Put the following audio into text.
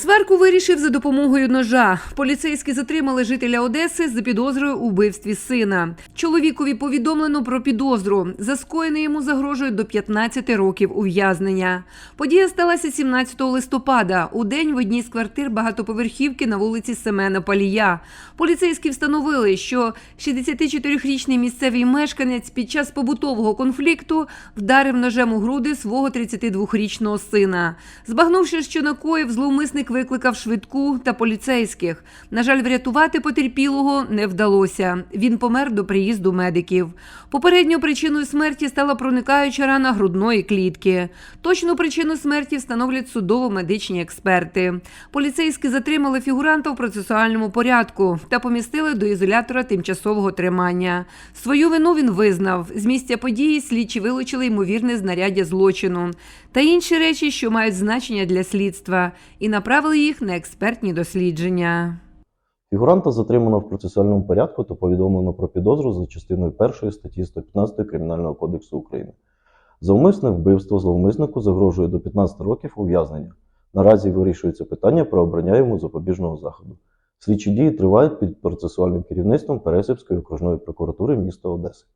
Сварку вирішив за допомогою ножа. Поліцейські затримали жителя Одеси за підозрою у вбивстві сина. Чоловікові повідомлено про підозру. За скоєне йому загрожує до 15 років ув'язнення. Подія сталася 17 листопада. У день в одній з квартир багатоповерхівки на вулиці Семена Палія. Поліцейські встановили, що 64-річний місцевий мешканець під час побутового конфлікту вдарив ножем у груди свого 32-річного сина. Збагнувши, що накоїв, зловмисник викликав швидку та поліцейських. На жаль, врятувати потерпілого не вдалося. Він помер до приїзду медиків. Попередньою причиною смерті стала проникаюча рана грудної клітки. Точну причину смерті встановлять судово-медичні експерти. Поліцейські затримали фігуранта в процесуальному порядку та помістили до ізолятора тимчасового тримання. Свою вину він визнав. З місця події слідчі вилучили ймовірне знаряддя злочину та інші речі, що мають значення для слідства, і направили їх на експертні дослідження. Фігуранта затримано в процесуальному порядку та повідомлено про підозру за частиною 1 статті 115 Кримінального кодексу України. За умисне вбивство зловмиснику загрожує до 15 років ув'язнення. Наразі вирішується питання про обрання йому запобіжного заходу. Слідчі дії тривають під процесуальним керівництвом Пересипської окружної прокуратури міста Одеси.